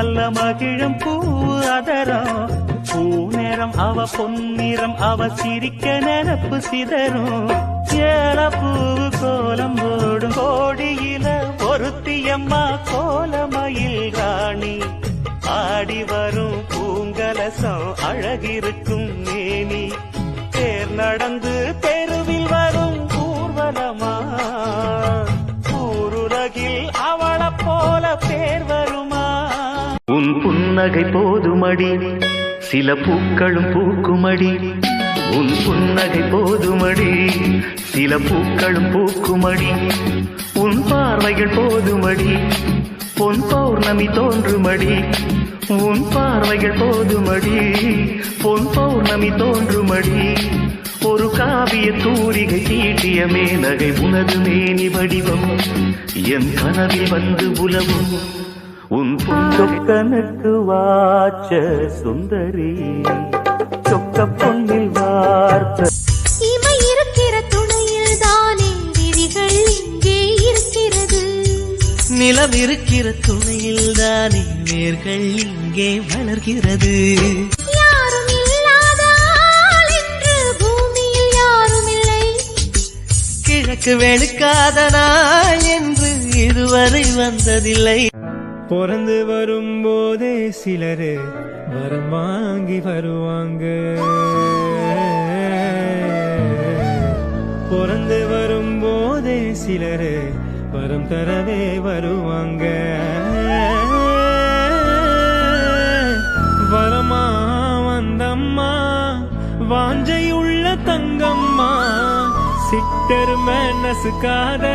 மான்விழி ஒரு தேன்மொழி நல்ல மகிழம் பூ அதரம். பூநேரம் அவ பொன்னிறம் அவ சிரிக்க நெனப்பு சிதறும். ஏலப்பூ கோலம் போடும் கோடியில ஒருத்தியம்மா கோலமயில் ராணி. ஆடி வரும் பூங்கலசம் அழகிருக்கும் மேனி. தேர் நடந்து தெருவில் வரும் ஊர்வலமா? ஊருலகில் அவள போல பேர் வரும் உன் புன்னகை போதுமடி. சில பூக்களும் பூக்குமடி. உன் புன்னகை போதுமடி. சில பூக்களும் பூக்குமடி. உன் பார்வைகள் போதுமடி. பொன் பௌர்ணமி தோன்றுமடி. உன் பார்வைகள் போதுமடி. பொன் பௌர்ணமி தோன்றுமடி. ஒரு காவிய தூரிகை தீட்டிய மேலகை உனது மேனி வடிவம். என் கனவில் வந்து உலவும். உன் சொக்கனுக்கு வாச்ச சுந்தரி சொக்க பொன்னில் வார்த்த இமை இருக்கிற துணையில் தானே விதிகள் இங்கே இருக்கிறது. நிலம் இருக்கிற துணையில் தானே வேர்கள் இங்கே வளர்கிறது. யாரும் இல்லாத ஆள் என்று பூமியில் யாரும் இல்லை கிழக்கு வெளுக்காத நாள் என்று இதுவரை வந்ததில்லை. பிறந்து வரும்போதே சிலரு வரம் வாங்கி வருவாங்க. பிறந்து வரும்போதே சிலரு வரம் தரவே வருவாங்க. வரமா வந்தம்மா வாஞ்சையுள்ள தங்கம்மா சிட்டர் மனசுக்காத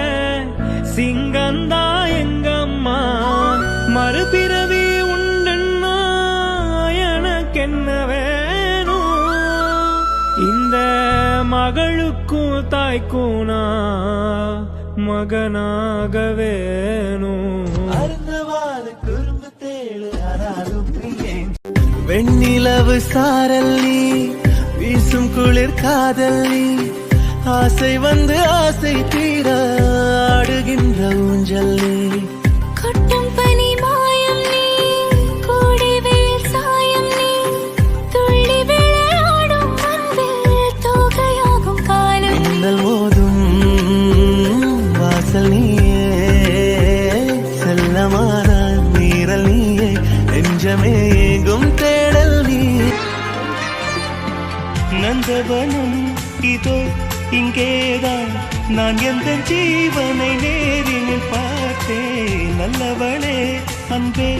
சிங்கந்தா எங்கம்மா? மறுபிறவி உண்டுன்னா எனக்கென்ன வேணும்? இந்த மகளுக்கும் தாய்க்கும் நான் மகனாக வேணும். வெண்ணிலவு சாரல் நீ வீசும் குளிர் காதல் நீ ஆசை வந்து ஆசை தீர. நெஞ்சமே எங்கும் தேடல் நீ நந்தவனம் இதோ இங்கேதான். நான் எந்த ஜீவனை நேரில் பார்த்தேன் நல்லவளே அன்பே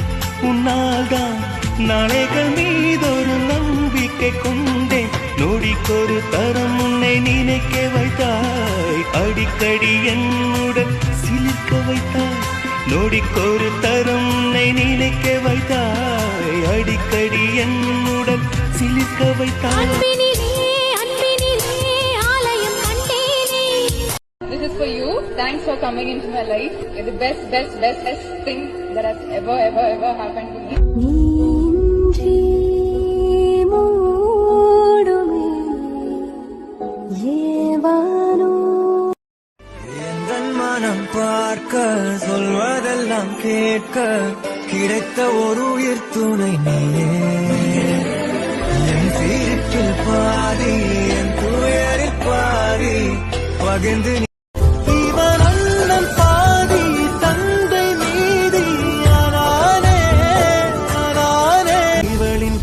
உன்னால்தான். நாளைகள் மீதொரு நம்பிக்கை கொண்டேன். நொடிக்கொரு தரம் உன்னை நினைக்க வைத்தாய். அடிக்கடி என்னுடன் சிலிர்க்க வைத்தாய். நொடிக்கொரு தரம் நினைக்க வைத்தாய் அடிக்கடி என்னுடன் சிலிர்க்க வைத்தாய் அன்பினிலே அன்பினிலே ஆலயம் கண்டேனே This is for you. Thanks for coming into my life. You're the best, best, best, best thing that has ever, ever, ever happened to me. கேட்க கிடைத்த ஒரு உயிர் துணை நீயே. என் சிரிப்பில் பாதி என் துயரில் பாதி பகிர்ந்து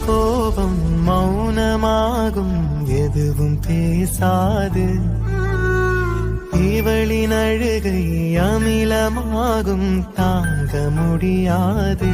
கோபம் மௌனமாகும் எதுவும் பேசாது. இவளின் அழுகை அமிலமாகும் தாங்க முடியாது.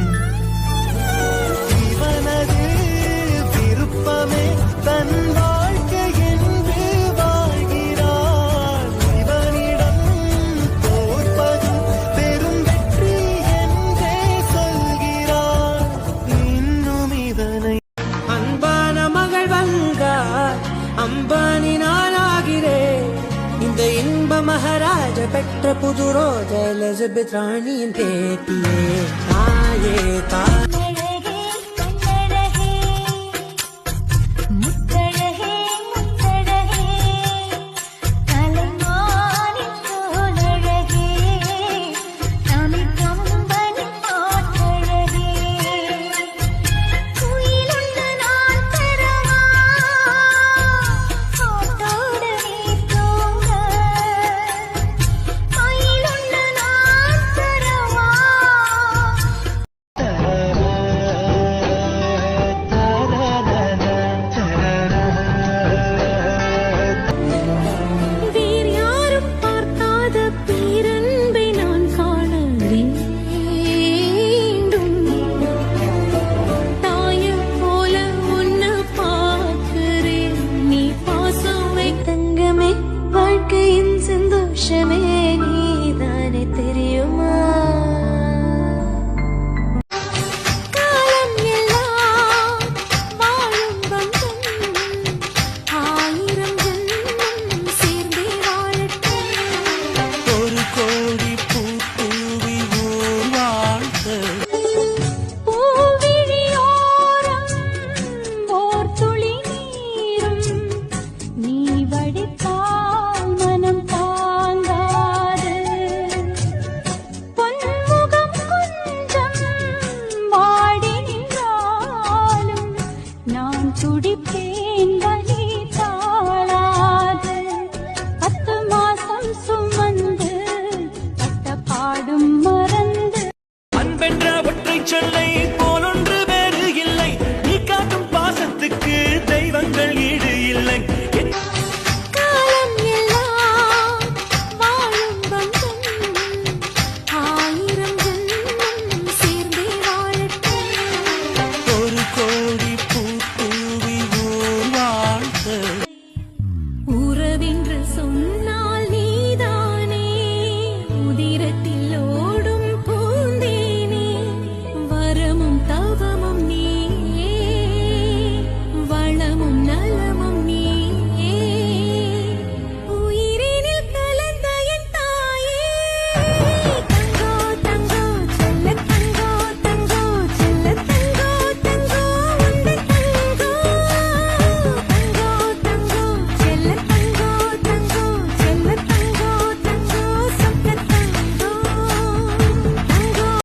മഹാരാജ പെട്ട പുതുറോ ജയലജ റാണിയൻ പേത്തിയേ തായേ താ शमे नीदान तेरे